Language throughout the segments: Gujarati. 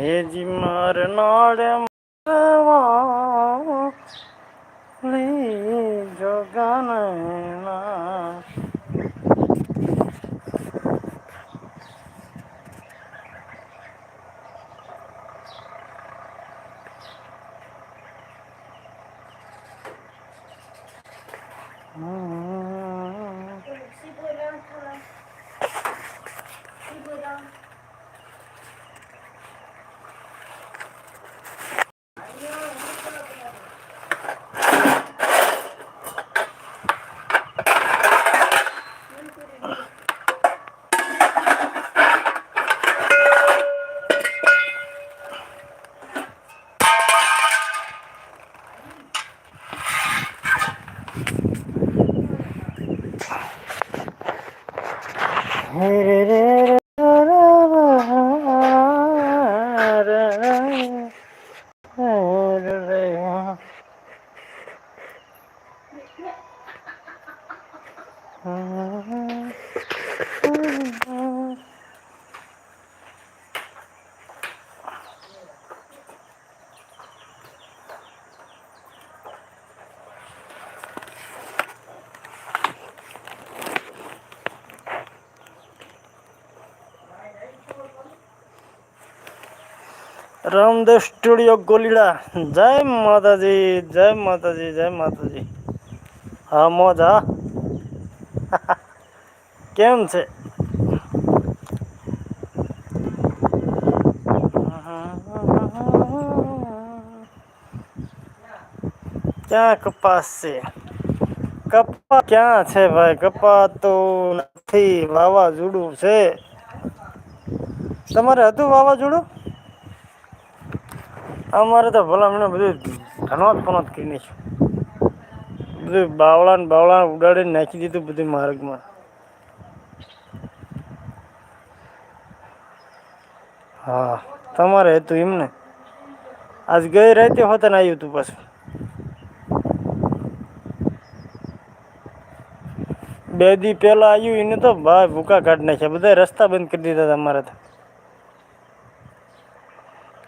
હેજી માર નાડે મારવા. ਹੋਰ ਰਹਿਆ ਹਾਂ રામદેવ સ્ટુડિયો ગોલીડા. જય માતાજી જય માતાજી જય માતાજી. હા, મોજ, હા. કેમ છે? ક્યાં કપાસ છે? કપા ક્યાં છે ભાઈ? કપા તો નથી, વાવાઝોડું છે. તમારે હતું વાવાઝોડું? અમારે તો ભલા મને બધું ધનોત પનોત કરી નાખ્યું બધું બાવળા ને બાવળા ઉડાડીને નાખી દીધું બધું માર્ગમાં. હા, તમારે હતું એમને આજ ગઈ રાતે હોતા આવ્યું હતું પાછું. બે દી પહેલાં આવ્યું એને તો ભાઈ ભૂકા કાઢી નાખ્યા. બધા રસ્તા બંધ કરી દીધા હતા અમારે તો.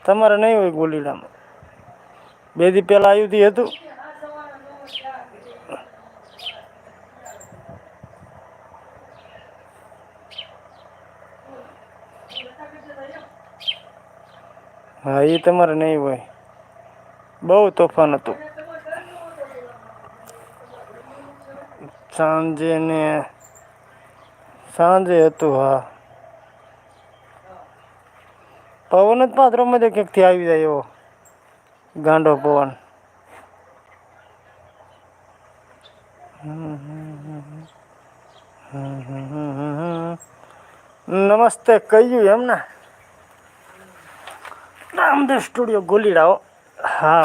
તમારે નહીં હોય ગોલીડામાં. બે દી પહેલાં આવ્યું તી હતું. હા એ તમારે નહીં હોય. બહુ તોફાન હતું. સાંજે ને સાંજે હતું, હા. પવન જ પાત્રો માં ક્યાંકથી આવી જાય એવો ગાંડો પવન. નમસ્તે, કહ્યું એમ ને રામદેવ સ્ટુડિયો ગોલીડાઓ. હા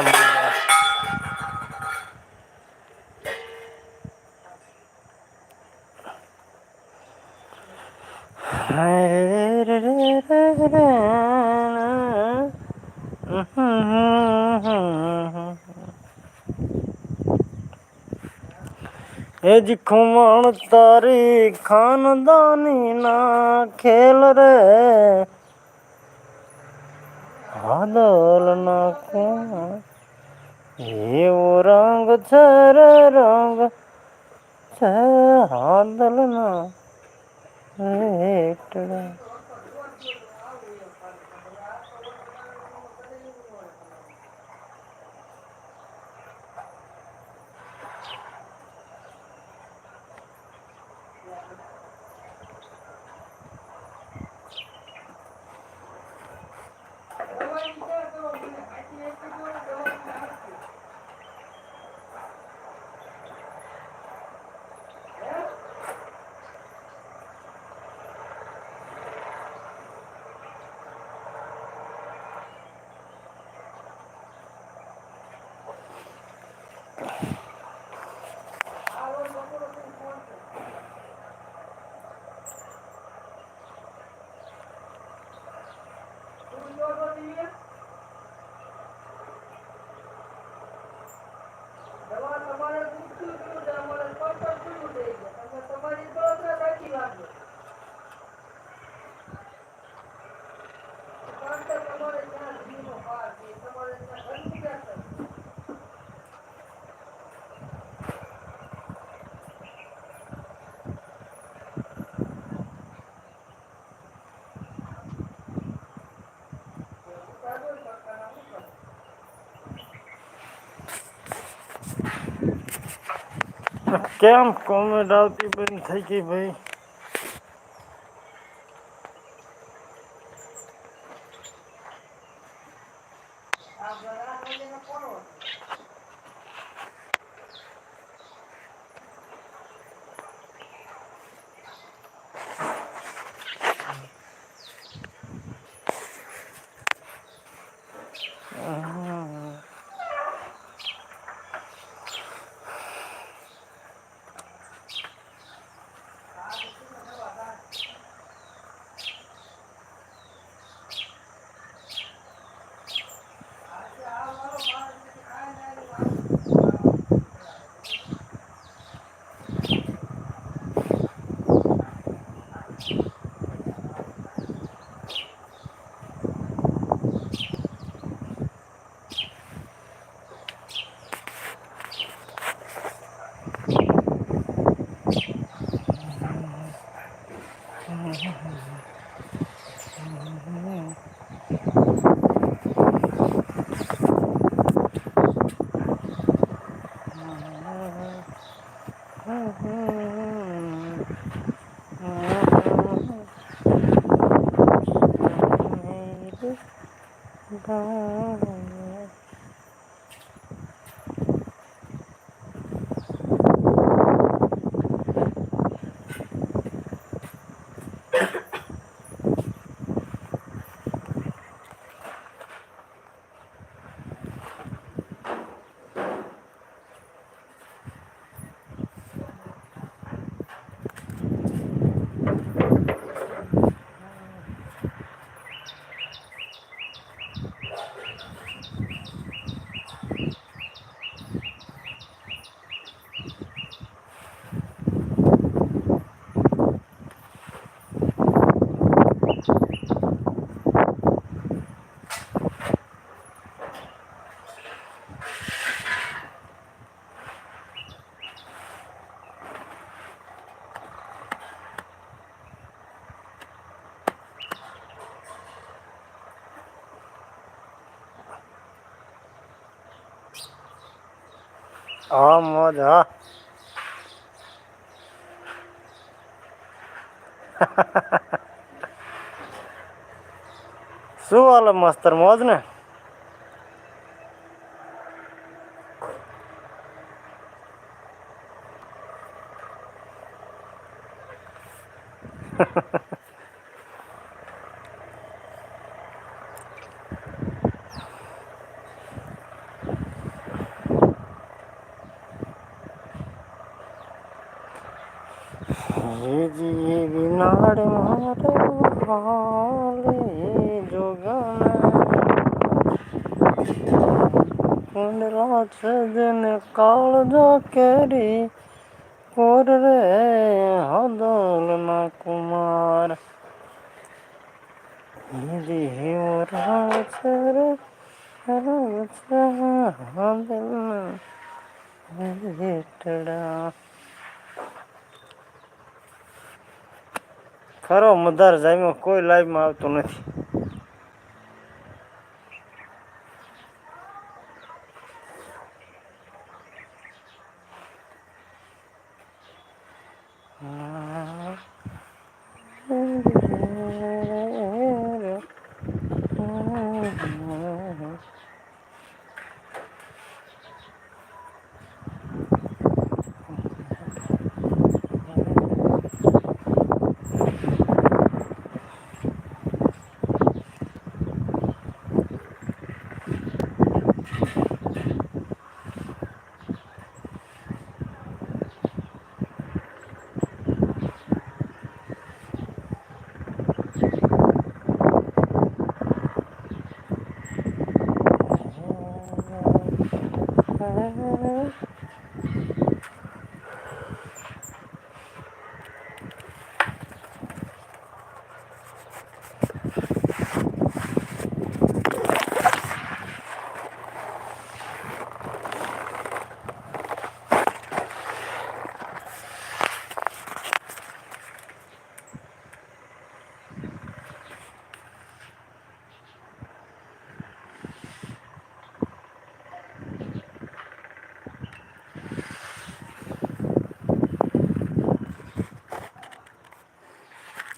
એ જ ખુમણ તારી ખાનદાની ના ખેલ રે. હાદલ ના કોણ, એવો રંગ છે રે રંગ છે હાદલ ના રેટડા કેમ કોમેન્ટ આવતી બંધ થઈ ગઈ ભાઈ? Bye. હા મોજ હા. શું હાલે મસ્તર મોજ ને? હેજી વિનાડ મારે હાલે જોગના કુંડલા છજને કાળજો કેરી કોર રે હદોલના કુમાર હેજી હેવો રાવ છે રે ખરો મધાર જાયમાં કોઈ લાઈવમાં આવતું નથી.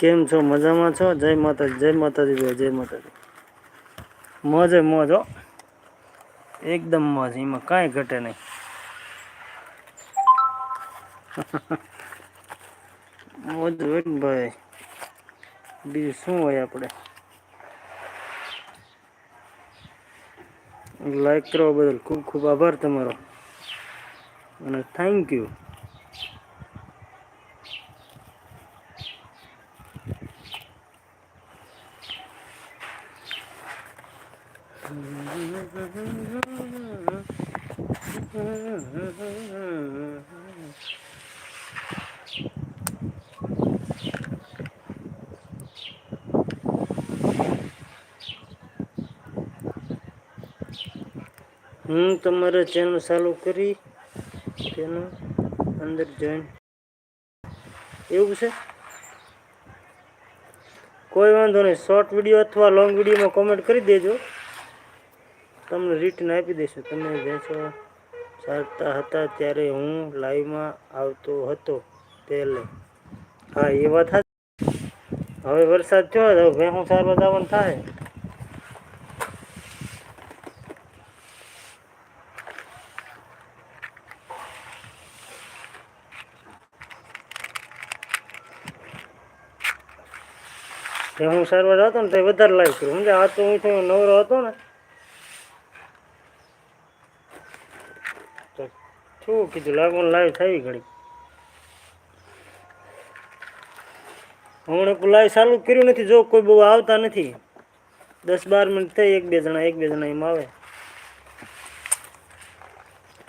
કેમ છો? મજામાં છો? જય માતાજી જય માતાજી ભાઈ જય માતાજી. મોજે મોજ એકદમ મોજ, એમાં કાંઈ ઘટે નહીં. મોજ હોય ને ભાઈ. બીજું શું હોય આપણે? લાઈક કરવા બદલ ખૂબ ખૂબ આભાર તમારો. અને થેન્ક યુ હું તમારા ચેનલ ચાલુ કરી તેનું અંદર જોઈન એવું છે? કોઈ વાંધો નહીં. શોર્ટ વીડિયો અથવા લોંગ વિડીયોમાં કોમેન્ટ કરી દેજો. તમને રિટર્ન આપી દઈશું. તમે ભેંસો ચાલતા હતા ત્યારે હું લાઈવમાં આવતો હતો પહેલે. હા, એ વાત સાચી. હવે વરસાદ થયો હવે ભેંસું સારવાર દાવણ થાય હું સારવાર હતો ને તે વધારે લાઈવ કરું. સમજે આ તો હું નવરો હતો ને શું કીધું? લાગવાનું લાઈવ થઈ ઘડી હમણાં લાઈવ ચાલુ કર્યું નથી, જો કોઈ બહુ આવતા નથી. દસ બાર મિનિટ થઈ, એક બે જણા, એક બે જણા એમ આવે.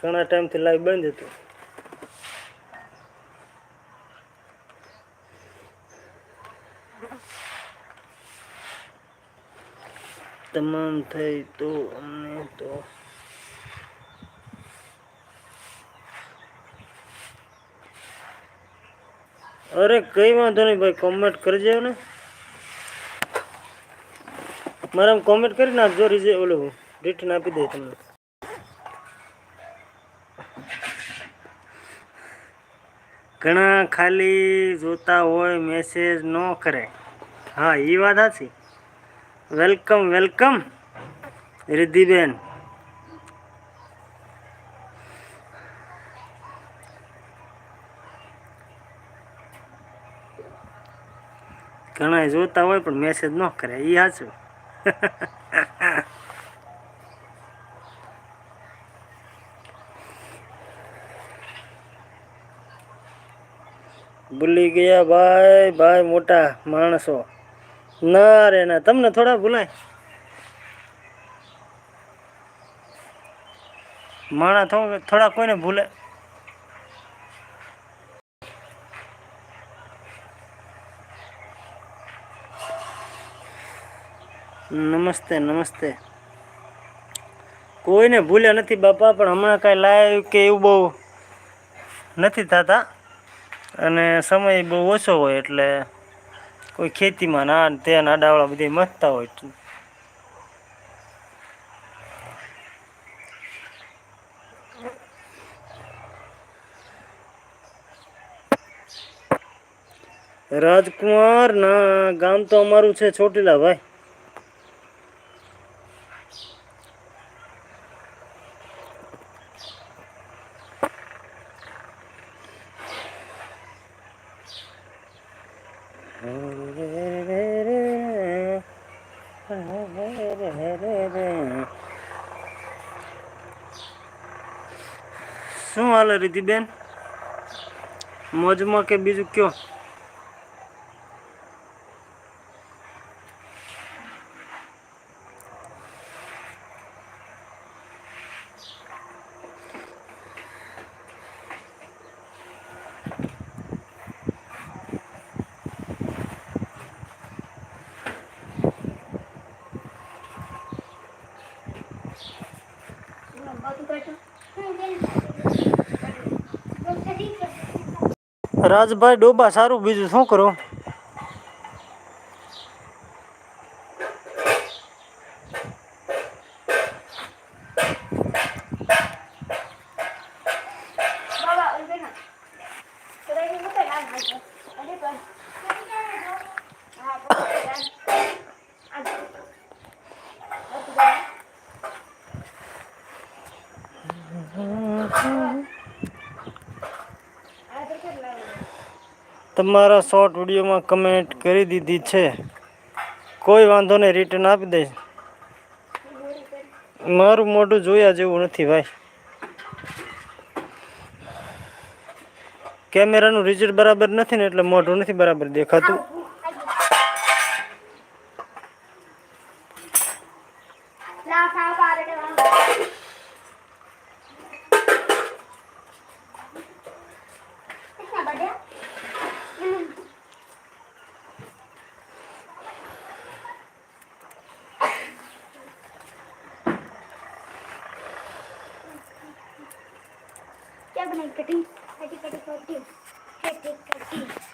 ઘણા ટાઈમથી લાઈવ બંધ હતું. તમામ થઈ તો અમને તો અરે કઈ વાંધો નહીં ભાઈ કોમેન્ટ કરજો ને. મારા કોમેન્ટ કરી નાખજો રીઝે ઓલું રિટર્ન આપી દે તમને. ઘણા ખાલી જોતા હોય મેસેજ ન કરે. હા એ વાત સાચી. Welcome welcome Riddhiben. ઘણા જોતા હોય પણ મેસેજ ન કરે એ સાચું. ભૂલી ગયા ભાઈ ભાઈ મોટા માણસો. ના રે ના, તમને થોડા ભૂલાય. માણા થોડા કોઈને ભૂલે. નમસ્તે નમસ્તે. કોઈને ભૂલ્યા નથી બાપા, પણ હમણાં કાંઈ લાઈવ કે એવું બહુ નથી થતા. અને સમય બહુ ઓછો હોય એટલે કોઈ ખેતીમાં ના તે નાડાવાળા બધી મસ્તા હોય રાજકુમાર ના ગામ તો અમારું છે ચોટીલા ભાઈ. શું હાલે રીતિબેન? મોજમાં કે બીજું કયો? રાજભાઈ ડોબા સારું. બીજું શું કરો? તમારા શોર્ટ વિડીયોમાં કમેન્ટ કરી દીધી છે. કોઈ વાંધો નહીં રિટર્ન આપી દઈશ. મારું મોઢું જોયા જેવું નથી ભાઈ. કેમેરાનું રિઝલ્ટ બરાબર નથી ને એટલે મોઢું નથી બરાબર દેખાતું. बनाई कटिंग कटी कटी कटी कटी कटी